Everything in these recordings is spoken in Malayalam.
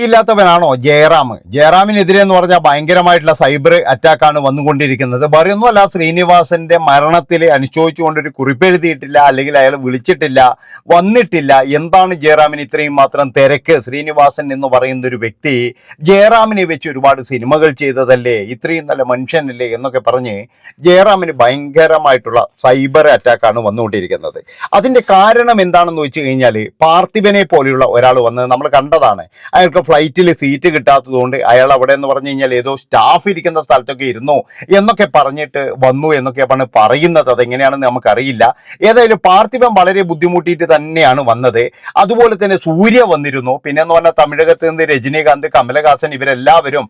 ഇല്ലാത്തവനാണോ ജയറാം? ജയറാമിനെതിരെ എന്ന് പറഞ്ഞാൽ ഭയങ്കരമായിട്ടുള്ള സൈബർ അറ്റാക്കാണ് വന്നുകൊണ്ടിരിക്കുന്നത്. വേറെയൊന്നുമല്ല ശ്രീനിവാസന്റെ മരണത്തിൽ അനുശോചിച്ചുകൊണ്ടൊരു കുറിപ്പെഴുതിയിട്ടില്ല അല്ലെങ്കിൽ അയാൾ വിളിച്ചിട്ടില്ല വന്നിട്ടില്ല. എന്താണ് ജയറാമിന് ഇത്രയും മാത്രം തിരക്ക്? ശ്രീനിവാസൻ എന്ന് പറയുന്ന ഒരു വ്യക്തി ജയറാമിനെ വെച്ച് ഒരുപാട് സിനിമകൾ ചെയ്തതല്ലേ? ഇത്രയും നല്ല മനുഷ്യനല്ലേ? എന്നൊക്കെ പറഞ്ഞ് ജയറാമിന് ഭയങ്കരമായിട്ടുള്ള സൈബർ അറ്റാക്കാണ് വന്നുകൊണ്ടിരിക്കുന്നത്. അതിന്റെ കാരണം എന്താണെന്ന് വെച്ച് കഴിഞ്ഞാൽ പാർത്ഥിവനെ പോലെയുള്ള ഒരാൾ വന്നത് നമ്മൾ കണ്ടതാണ്. അയാൾക്ക് ഫ്ലൈറ്റിൽ സീറ്റ് കിട്ടാത്തതുകൊണ്ട് അയാൾ അവിടെ എന്ന് പറഞ്ഞു കഴിഞ്ഞാൽ ഏതോ സ്റ്റാഫ് ഇരിക്കുന്ന സ്ഥലത്തൊക്കെ ഇരുന്നു എന്നൊക്കെ പറഞ്ഞിട്ട് വന്നു എന്നൊക്കെയാണ് പറയുന്നത് അതെങ്ങനെയാണെന്ന് നമുക്കറിയില്ല. ഏതായാലും പാർത്ഥിവൻ വളരെ ബുദ്ധിമുട്ടിയിട്ട് തന്നെയാണ് വന്നത്. അതുപോലെ തന്നെ സൂര്യ വന്നിരുന്നു. പിന്നെ എന്ന് പറഞ്ഞാൽ തമിഴകത്ത് നിന്ന് രജനീകാന്ത് കമലഹാസൻ ഇവരെല്ലാവരും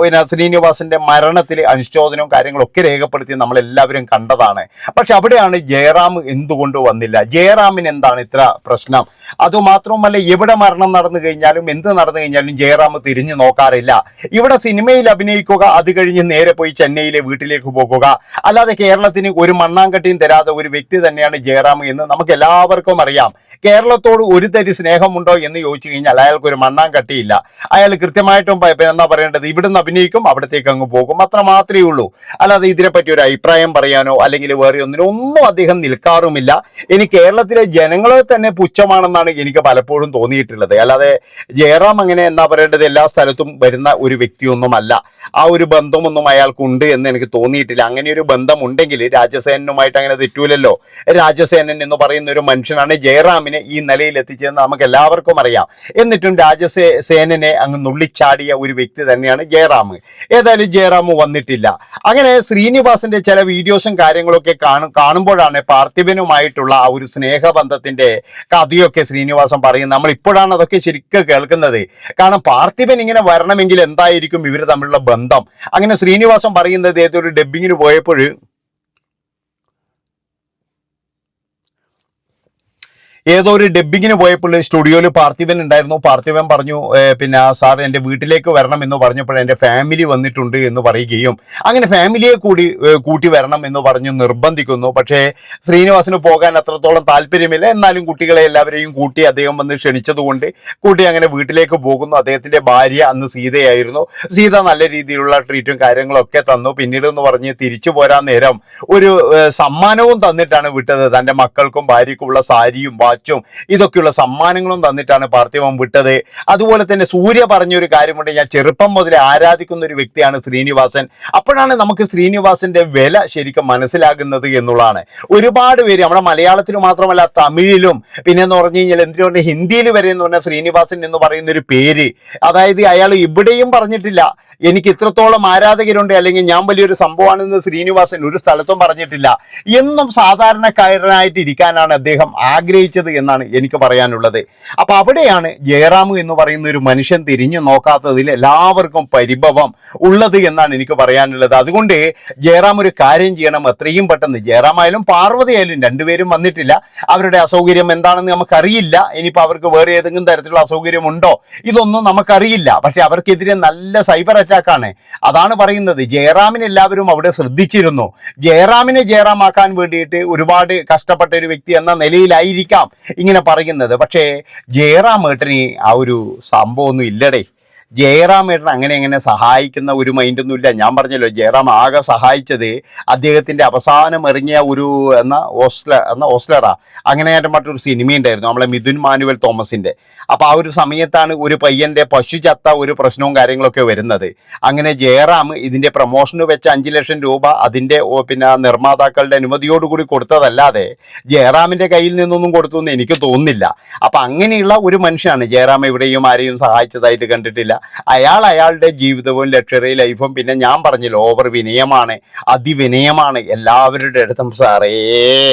പിന്നെ ശ്രീനിവാസന്റെ മരണത്തിൽ അനുശോചനവും കാര്യങ്ങളൊക്കെ രേഖപ്പെടുത്തി നമ്മളെല്ലാവരും കണ്ടതാണ്. പക്ഷെ അവിടെയാണ് ജയറാം എന്തുകൊണ്ട് വന്നില്ല? ജയറാമിന് എന്താണ് ഇത്ര പ്രശ്നം? അതുമാത്രവുമല്ല എവിടെ മരണം നടന്നു കഴിഞ്ഞാലും എന്ത് നടന്നു കഴിഞ്ഞാലും ജയറാം തിരിഞ്ഞു നോക്കാറില്ല. ഇവിടെ സിനിമയിൽ അഭിനയിക്കുക അത് കഴിഞ്ഞ് നേരെ പോയി ചെന്നൈയിലെ വീട്ടിലേക്ക് പോകുക. അല്ലാതെ കേരളത്തിന് ഒരു മണ്ണാങ്കട്ടിയും തരാതെ ഒരു വ്യക്തി തന്നെയാണ് ജയറാം എന്ന് നമുക്ക് എല്ലാവർക്കും അറിയാം. കേരളത്തോട് ഒരു തരി സ്നേഹമുണ്ടോ എന്ന് ചോദിച്ചു കഴിഞ്ഞാൽ അയാൾക്ക് ഒരു മണ്ണാങ്കട്ടിയില്ല. അയാൾ കൃത്യമായിട്ടും എന്താ പറയേണ്ടത്? ഇവിടുന്ന് അഭിനയിക്കും അവിടത്തേക്ക് അങ്ങ് പോകും. അത്ര മാത്രമേ ഉള്ളൂ. അല്ലാതെ ഇതിനെപ്പറ്റി ഒരു അഭിപ്രായം പറയാനോ അല്ലെങ്കിൽ വേറെ ഒന്നിനോ ഒന്നും അദ്ദേഹം നിൽക്കാറുമില്ല. ഇനി കേരളത്തിലെ ജനങ്ങളെ തന്നെ പുച്ഛമാണെന്നാണ് എനിക്ക് പലപ്പോഴും തോന്നിയിട്ടുള്ളത്. അല്ലാതെ ജയറാം അങ്ങനെ എന്താ പറയേണ്ടത്? എല്ലാ സ്ഥലത്തും വരുന്ന ഒരു വ്യക്തിയൊന്നുമല്ല. ആ ഒരു ബന്ധമൊന്നും അയാൾക്കുണ്ട് എന്ന് എനിക്ക് തോന്നിയിട്ടില്ല. അങ്ങനെ ഒരു ബന്ധമുണ്ടെങ്കിൽ രാജസേനനുമായിട്ട് അങ്ങനെ തെറ്റൂലല്ലോ. രാജസേനൻ എന്ന് പറയുന്ന ഒരു മനുഷ്യനാണ് ജയറാമിനെ ഈ നിലയിൽ എത്തിച്ചതെന്ന് നമുക്ക് എല്ലാവർക്കും അറിയാം. എന്നിട്ടും രാജസേ സേനനെ അങ്ങ് നുള്ളിച്ചാടിയ ഒരു വ്യക്തി തന്നെയാണ് ജയറാം. ഏതായാലും ജയറാം വന്നിട്ടില്ല. അങ്ങനെ ശ്രീനിവാസിന്റെ ചില വീഡിയോസും കാര്യങ്ങളൊക്കെ കാണും കാണുമ്പോഴാണ് പാർത്ഥിവനുമായിട്ടുള്ള ആ ഒരു സ്നേഹബന്ധത്തിന്റെ കഥയൊക്കെ ശ്രീനിവാസം പറയുന്നത്. നമ്മൾ ഇപ്പോഴാണ് അതൊക്കെ ശരിക്കും കേൾക്കുന്നത്. കാരണം പാർത്ഥിപൻ ഇങ്ങനെ വരണമെങ്കിൽ എന്തായിരിക്കും ഇവർ തമ്മിലുള്ള ബന്ധം? അങ്ങനെ ശ്രീനിവാസം പറയുന്നത് ഏതൊരു ഡബ്ബിങ്ങിന് പോയപ്പോൾ ഏതോ ഒരു ഡബ്ബിങ്ങിന് പോയപ്പോൾ സ്റ്റുഡിയോയിൽ പാർത്ഥിവൻ ഉണ്ടായിരുന്നു. പാർത്ഥിവൻ പറഞ്ഞു പിന്നെ സാർ എന്റെ വീട്ടിലേക്ക് വരണം എന്ന് പറഞ്ഞപ്പോൾ എന്റെ ഫാമിലി വന്നിട്ടുണ്ട് എന്ന് പറയുകയും അങ്ങനെ ഫാമിലിയെ കൂടി കൂട്ടി വരണം എന്ന് പറഞ്ഞ് നിർബന്ധിക്കുന്നു. പക്ഷേ ശ്രീനിവാസിന് പോകാൻ അത്രത്തോളം താല്പര്യമില്ല. എന്നാലും കുട്ടികളെ എല്ലാവരെയും കൂട്ടി അദ്ദേഹം വന്ന് ക്ഷണിച്ചതുകൊണ്ട് കൂട്ടി അങ്ങനെ വീട്ടിലേക്ക് പോകുന്നു. അദ്ദേഹത്തിന്റെ ഭാര്യ അന്ന് സീതയായിരുന്നു. സീത നല്ല രീതിയിലുള്ള ട്രീറ്റും കാര്യങ്ങളൊക്കെ തന്നു. പിന്നീട് എന്ന് പറഞ്ഞ് തിരിച്ചു പോരാൻ നേരം ഒരു സമ്മാനവും തന്നിട്ടാണ് വിട്ടത്. തന്റെ മക്കൾക്കും ഭാര്യയ്ക്കുമുള്ള സാരിയും ഇതൊക്കെയുള്ള സമ്മാനങ്ങളും തന്നിട്ടാണ് പാർത്ഥിവൻ വിട്ടത്. അതുപോലെ തന്നെ സൂര്യ പറഞ്ഞൊരു കാര്യമുണ്ട്. ഞാൻ ചെറുപ്പം മുതൽ ആരാധിക്കുന്ന ഒരു വ്യക്തിയാണ് ശ്രീനിവാസൻ. അപ്പോഴാണ് നമുക്ക് ശ്രീനിവാസന്റെ വില ശരിക്കും മനസ്സിലാകുന്നത് എന്നുള്ളതാണ്. ഒരുപാട് പേര് നമ്മുടെ മലയാളത്തിൽ മാത്രമല്ല തമിഴിലും പിന്നെ എന്ന് പറഞ്ഞു കഴിഞ്ഞാൽ എന്തിനു പറഞ്ഞാൽ ഹിന്ദിയിൽ വരെ എന്ന് പറഞ്ഞാൽ ശ്രീനിവാസൻ എന്ന് പറയുന്ന ഒരു പേര്. അതായത് അയാൾ ഇവിടെയും പറഞ്ഞിട്ടില്ല. എനിക്ക് ഇത്രത്തോളം ആരാധകരുണ്ട് അല്ലെങ്കിൽ ഞാൻ വലിയൊരു സംഭവമാണെന്ന് ശ്രീനിവാസൻ ഒരു സ്ഥലത്തും പറഞ്ഞിട്ടില്ല. എന്നും സാധാരണക്കാരനായിട്ട് ഇരിക്കാനാണ് അദ്ദേഹം ആഗ്രഹിച്ചത്. എന്നാണ് എനിക്ക് പറയാനുള്ളത്. അപ്പൊ അവിടെയാണ് ജയറാം എന്ന് പറയുന്ന ഒരു മനുഷ്യൻ തിരിഞ്ഞു നോക്കാത്തതിൽ എല്ലാവർക്കും പരിഭവം ഉള്ളത് എന്നാണ് എനിക്ക് പറയാനുള്ളത്. അതുകൊണ്ട് ജയറാം ഒരു കാര്യം ചെയ്യണം. എത്രയും പെട്ടെന്ന് ജയറാം ആയാലും പാർവതി രണ്ടുപേരും വന്നിട്ടില്ല. അവരുടെ അസൗകര്യം എന്താണെന്ന് നമുക്കറിയില്ല. ഇനിയിപ്പോൾ അവർക്ക് വേറെ ഏതെങ്കിലും തരത്തിലുള്ള അസൗകര്യം ഉണ്ടോ? ഇതൊന്നും നമുക്കറിയില്ല. പക്ഷെ അവർക്കെതിരെ നല്ല സൈബർ അറ്റാക്കാണ് അതാണ് പറയുന്നത്. ജയറാമിനെ എല്ലാവരും അവിടെ ശ്രദ്ധിച്ചിരുന്നു. ജയറാമിനെ ജയറാമാക്കാൻ വേണ്ടിയിട്ട് ഒരുപാട് കഷ്ടപ്പെട്ട ഒരു വ്യക്തി എന്ന നിലയിലായിരിക്കാം. ഇങ്ങനെ പറയുന്നത്. പക്ഷേ ജയറാം ഏട്ടന് ആ ഒരു സംഭവമൊന്നും ഇല്ലടേ. ജയറാം ഏട്ടൻ അങ്ങനെ അങ്ങനെ സഹായിക്കുന്ന ഒരു മൈൻഡൊന്നും ഇല്ല. ഞാൻ പറഞ്ഞല്ലോ ജയറാം ആകെ സഹായിച്ചത് അദ്ദേഹത്തിന്റെ അവസാനം ഇറങ്ങിയ ഒരു എന്ന ഓസ്ല എന്ന ഓസ്ലറ അങ്ങനെ ആയിട്ട് മറ്റൊരു സിനിമ ഉണ്ടായിരുന്നു നമ്മളെ മിഥുൻ മാനുവൽ തോമസിന്റെ അപ്പോൾ ആ ഒരു സമയത്താണ് ഒരു പയ്യന്റെ പശു ചത്ത ഒരു പ്രശ്നവും കാര്യങ്ങളൊക്കെ വരുന്നത്. അങ്ങനെ ജയറാം ഇതിന്റെ പ്രൊമോഷന് വെച്ച അഞ്ച് ലക്ഷം രൂപ അതിന്റെ പിന്നെ നിർമ്മാതാക്കളുടെ അനുമതിയോടുകൂടി കൊടുത്തതല്ലാതെ ജയറാമിന്റെ കയ്യിൽ നിന്നൊന്നും കൊടുത്തു എന്ന് എനിക്ക് തോന്നുന്നില്ല. അപ്പം അങ്ങനെയുള്ള ഒരു മനുഷ്യനാണ് ജയറാം എവിടെയും ആരെയും സഹായിച്ചതായിട്ട് കണ്ടിട്ടില്ല. അയാൾ അയാളുടെ ജീവിതവും ലക്ഷറി ലൈഫും പിന്നെ ഞാൻ പറഞ്ഞില്ല ഓവർ വിനയമാണ് അതിവിനയമാണ്. എല്ലാവരുടെ അടുത്തും സാറേ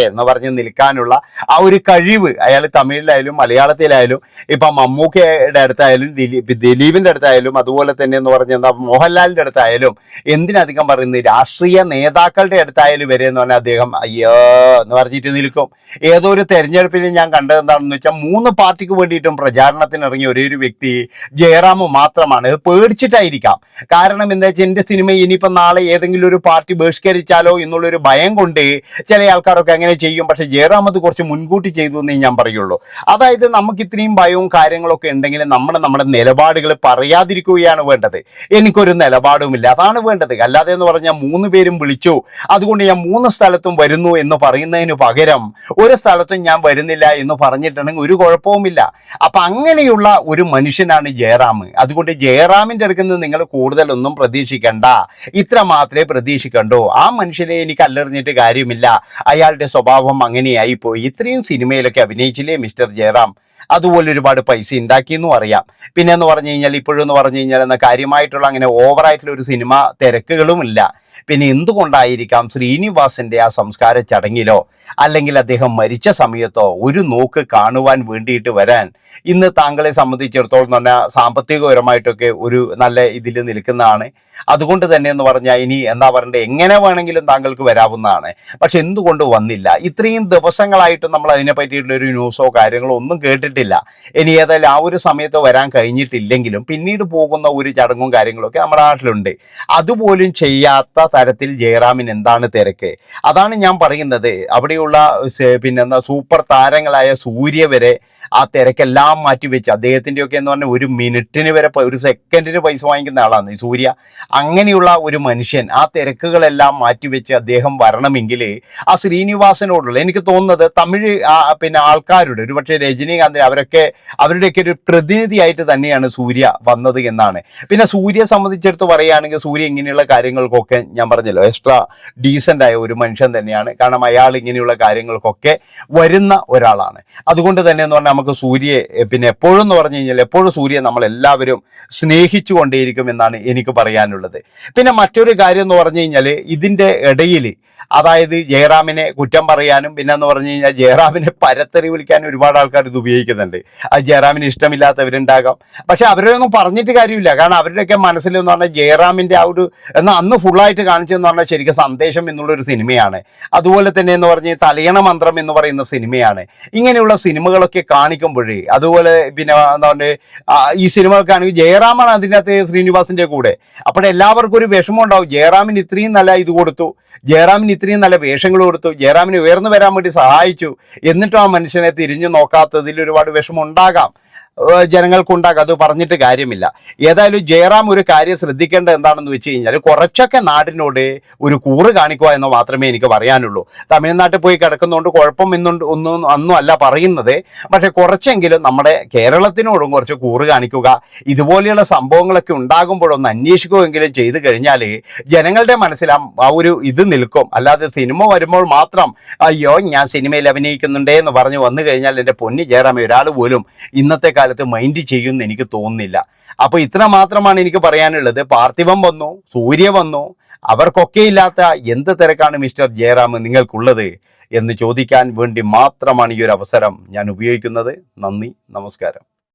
എന്ന് പറഞ്ഞ് നിൽക്കാനുള്ള ആ ഒരു കഴിവ് അയാൾ തമിഴിലായാലും മലയാളത്തിലായാലും ഇപ്പം മമ്മൂക്കയുടെ അടുത്തായാലും ദിലീപ് ദിലീപിന്റെ അടുത്തായാലും അതുപോലെ തന്നെ എന്ന് പറഞ്ഞ എന്താ മോഹൻലാലിന്റെ അടുത്തായാലും എന്തിനധികം പറയുന്നത് രാഷ്ട്രീയ നേതാക്കളുടെ അടുത്തായാലും വരെ എന്ന് പറഞ്ഞാൽ അദ്ദേഹം അയ്യോ എന്ന് പറഞ്ഞിട്ട് നിൽക്കും. ഏതോ ഒരു തെരഞ്ഞെടുപ്പിൽ ഞാൻ കണ്ടത് എന്താണെന്ന് വെച്ചാൽ മൂന്ന് പാർട്ടിക്ക് വേണ്ടിയിട്ടും പ്രചാരണത്തിന് ഇറങ്ങിയ ഒരേ ഒരു വ്യക്തി ജയറാം മാത്രം മാത്രമാണ്. ഇത് പേടിച്ചിട്ടായിരിക്കാം. കാരണം എന്താ വെച്ചാൽ എന്റെ സിനിമ ഇനിയിപ്പം നാളെ ഏതെങ്കിലും ഒരു പാർട്ടി ബഹിഷ്കരിച്ചാലോ എന്നുള്ളൊരു ഭയം കൊണ്ട് ചില ആൾക്കാരൊക്കെ അങ്ങനെ ചെയ്യും. പക്ഷേ ജയറാമത് കുറച്ച് മുൻകൂട്ടി ചെയ്തു എന്നേ ഞാൻ പറയുള്ളൂ. അതായത് നമുക്ക് ഇത്രയും ഭയവും കാര്യങ്ങളൊക്കെ ഉണ്ടെങ്കിൽ നമ്മൾ നമ്മുടെ നിലപാടുകൾ പറയാതിരിക്കുകയാണ് വേണ്ടത്. എനിക്കൊരു നിലപാടുമില്ല. അതാണ് വേണ്ടത്. അല്ലാതെ എന്ന് പറഞ്ഞാൽ മൂന്ന് പേരും വിളിച്ചു. അതുകൊണ്ട് ഞാൻ മൂന്ന് സ്ഥലത്തും വരുന്നു എന്ന് പറയുന്നതിന് പകരം ഒരു സ്ഥലത്തും ഞാൻ വരുന്നില്ല എന്ന് പറഞ്ഞിട്ടുണ്ടെങ്കിൽ ഒരു കുഴപ്പവുമില്ല. അപ്പൊ അങ്ങനെയുള്ള ഒരു മനുഷ്യനാണ് ജയറാം. അതുകൊണ്ട് ജയറാമിന്റെ അടുത്ത് നിന്ന് നിങ്ങൾ കൂടുതലൊന്നും പ്രതീക്ഷിക്കണ്ട. ഇത്ര മാത്രമേ പ്രതീക്ഷിക്കണ്ടൂ. ആ മനുഷ്യനെ എനിക്ക് അല്ലെറിഞ്ഞിട്ട് കാര്യമില്ല. അയാളുടെ സ്വഭാവം അങ്ങനെയായി പോയി ഇത്രയും സിനിമയിലൊക്കെ അഭിനയിച്ചില്ലേ മിസ്റ്റർ ജയറാം? അതുപോലെ ഒരുപാട് പൈസ ഉണ്ടാക്കിയെന്നും അറിയാം. പിന്നെ എന്ന് പറഞ്ഞു കഴിഞ്ഞാൽ ഇപ്പോഴെന്ന് പറഞ്ഞു കഴിഞ്ഞാൽ എന്ന കാര്യമായിട്ടുള്ള അങ്ങനെ ഓവറായിട്ടുള്ള ഒരു സിനിമ തിരക്കുകളും ഇല്ല പിന്നെ എന്തുകൊണ്ടായിരിക്കാം ശ്രീനിവാസന്റെ ആ സംസ്കാര ചടങ്ങിലോ അല്ലെങ്കിൽ അദ്ദേഹം മരിച്ച സമയത്തോ ഒരു നോക്ക് കാണുവാൻ വേണ്ടിയിട്ട് വരാൻ ഇന്ന് താങ്കളെ സംബന്ധിച്ചിടത്തോളം പറഞ്ഞാൽ സാമ്പത്തികപരമായിട്ടൊക്കെ ഒരു നല്ല ഇതിൽ നിൽക്കുന്നതാണ്. അതുകൊണ്ട് തന്നെ എന്ന് പറഞ്ഞാൽ ഇനി എന്താ പറയണ്ടേ എങ്ങനെ വേണമെങ്കിലും താങ്കൾക്ക് വരാവുന്നതാണ്. പക്ഷെ എന്തുകൊണ്ട് വന്നില്ല? ഇത്രയും ദിവസങ്ങളായിട്ട് നമ്മൾ അതിനെ പറ്റിയിട്ടുള്ള ഒരു ന്യൂസോ കാര്യങ്ങളോ ഒന്നും കേട്ടിട്ടില്ല. ഇനി ഏതായാലും ആ ഒരു സമയത്ത് വരാൻ കഴിഞ്ഞിട്ടില്ലെങ്കിലും പിന്നീട് പോകുന്ന ഒരു ചടങ്ങും കാര്യങ്ങളൊക്കെ നമ്മുടെ നാട്ടിലുണ്ട്. അതുപോലും ചെയ്യാത്ത തരത്തിൽ ജയറാമിന് എന്താണ് തിരക്ക്? അതാണ് ഞാൻ പറയുന്നത്. അവിടെയുള്ള പിന്നെ പിന്നെന്താ സൂപ്പർ താരങ്ങളായ സൂര്യ വരെ ആ തിരക്കെല്ലാം മാറ്റിവെച്ച് അദ്ദേഹത്തിന്റെ ഒക്കെ എന്ന് പറഞ്ഞാൽ ഒരു മിനിറ്റിന് വരെ ഒരു സെക്കൻഡിന് പൈസ വാങ്ങിക്കുന്ന ആളാണ് ഈ സൂര്യ. അങ്ങനെയുള്ള ഒരു മനുഷ്യൻ ആ തിരക്കുകളെല്ലാം മാറ്റിവെച്ച് അദ്ദേഹം വരണമെങ്കിൽ ആ ശ്രീനിവാസനോടുള്ള എനിക്ക് തോന്നുന്നത് തമിഴ് പിന്നെ ആൾക്കാരുടെ ഒരുപക്ഷെ രജനീകാന്തിന് അവരൊക്കെ അവരുടെയൊക്കെ ഒരു പ്രതിനിധിയായിട്ട് തന്നെയാണ് സൂര്യ വന്നത് എന്നാണ്. പിന്നെ സൂര്യ സംബന്ധിച്ചെടുത്ത് പറയുകയാണെങ്കിൽ സൂര്യ ഇങ്ങനെയുള്ള കാര്യങ്ങൾക്കൊക്കെ ഞാൻ പറഞ്ഞല്ലോ എക്സ്ട്രാ ഡീസന്റ് ആയ ഒരു മനുഷ്യൻ തന്നെയാണ്. കാരണം അയാൾ ഇങ്ങനെയുള്ള കാര്യങ്ങൾക്കൊക്കെ വരുന്ന ഒരാളാണ്. അതുകൊണ്ട് തന്നെ എന്ന് പറഞ്ഞാൽ നമുക്ക് സൂര്യയെ പിന്നെ എപ്പോഴും എന്ന് പറഞ്ഞു കഴിഞ്ഞാൽ എപ്പോഴും സൂര്യയെ നമ്മളെല്ലാവരും സ്നേഹിച്ചു കൊണ്ടേയിരിക്കും എന്നാണ് എനിക്ക് പറയാനുള്ളത്. പിന്നെ മറ്റൊരു കാര്യം എന്ന് പറഞ്ഞു കഴിഞ്ഞാൽ ഇതിന്റെ ഇടയിൽ അതായത് ജയറാമിനെ കുറ്റം പറയാനും പിന്നെ എന്ന് പറഞ്ഞു കഴിഞ്ഞാൽ ജയറാമിനെ പരത്തറി വിളിക്കാനും ഒരുപാട് ആൾക്കാർ ഇത് ഉപയോഗിക്കുന്നുണ്ട്. അത് ജയറാമിന് ഇഷ്ടമില്ലാത്തവരുണ്ടാകാം. പക്ഷെ അവരൊന്നും പറഞ്ഞിട്ട് കാര്യമില്ല. കാരണം അവരുടെയൊക്കെ മനസ്സിൽ എന്ന് പറഞ്ഞാൽ ജയറാമിന്റെ ആ ഒരു എന്നാൽ അന്ന് ഫുള്ളായിട്ട് കാണിച്ചതെന്ന് പറഞ്ഞാൽ ശരിക്കും സന്ദേശം എന്നുള്ളൊരു സിനിമയാണ്. അതുപോലെ തന്നെ എന്ന് പറഞ്ഞ് തലയണ മന്ത്രം എന്ന് പറയുന്ന സിനിമയാണ്. ഇങ്ങനെയുള്ള സിനിമകളൊക്കെ കാണിക്കുമ്പോഴേ അതുപോലെ പിന്നെ എന്താ പറയുക ഈ സിനിമകൾക്കാണെങ്കിൽ ജയറാമാണ് അതിനകത്ത് ശ്രീനിവാസിന്റെ കൂടെ. അപ്പോൾ എല്ലാവർക്കും ഒരു വിഷമം ഉണ്ടാവും. ജയറാമിന് ഇത്രയും നല്ല ഇത് കൊടുത്തു. ജയറാമിന് ഇത്രയും നല്ല വേഷങ്ങൾ കൊടുത്തു. ജയറാമിന് ഉയർന്നു വരാൻ വേണ്ടി സഹായിച്ചു. എന്നിട്ടും ആ മനുഷ്യനെ തിരിഞ്ഞു നോക്കാത്തതിൽ ഒരുപാട് വിഷമം ഉണ്ടാകാം. ജനങ്ങൾക്കുണ്ടാകും. അത് പറഞ്ഞിട്ട് കാര്യമില്ല. ഏതായാലും ജയറാം ഒരു കാര്യം ശ്രദ്ധിക്കേണ്ടത് എന്താണെന്ന് വെച്ച് കഴിഞ്ഞാൽ കുറച്ചൊക്കെ നാടിനോട് ഒരു കൂറ് കാണിക്കുക എന്ന് മാത്രമേ എനിക്ക് പറയാനുള്ളൂ. തമിഴ്നാട്ടിൽ പോയി കിടക്കുന്നതുകൊണ്ട് കുഴപ്പം എന്നുണ്ട് ഒന്നും ഒന്നും അല്ല പറയുന്നത്. പക്ഷെ കുറച്ചെങ്കിലും നമ്മുടെ കേരളത്തിനോടും കുറച്ച് കൂറ് കാണിക്കുക ഇതുപോലെയുള്ള സംഭവങ്ങളൊക്കെ ഉണ്ടാകുമ്പോഴൊന്ന് അന്വേഷിക്കുകയെങ്കിലും ചെയ്തു കഴിഞ്ഞാൽ ജനങ്ങളുടെ മനസ്സിൽ ആ ഒരു ഇത് നിൽക്കും. അല്ലാതെ സിനിമ വരുമ്പോൾ മാത്രം അയ്യോ ഞാൻ സിനിമയിൽ അഭിനയിക്കുന്നുണ്ടേ എന്ന് പറഞ്ഞ് വന്നു കഴിഞ്ഞാൽ എന്റെ പൊന്നി ജയറാമേ ഒരാൾ പോലും ഇന്നത്തെ കാലത്ത് മൈൻഡ് ചെയ്യുമെന്ന് എനിക്ക് തോന്നുന്നില്ല. അപ്പോൾ ഇത്ര മാത്രമാണ് എനിക്ക് പറയാനുള്ളത്. പാർത്ഥിവം വന്നു സൂര്യ വന്നു. അവർക്കൊക്കെ ഇല്ലാത്ത എന്ത് തിരക്കാണ് മിസ്റ്റർ ജയറാം നിങ്ങൾക്കുള്ളത് എന്ന് ചോദിക്കാൻ വേണ്ടി മാത്രമാണ് ഈ ഒരു അവസരം ഞാൻ ഉപയോഗിക്കുന്നത്. നന്ദി നമസ്കാരം.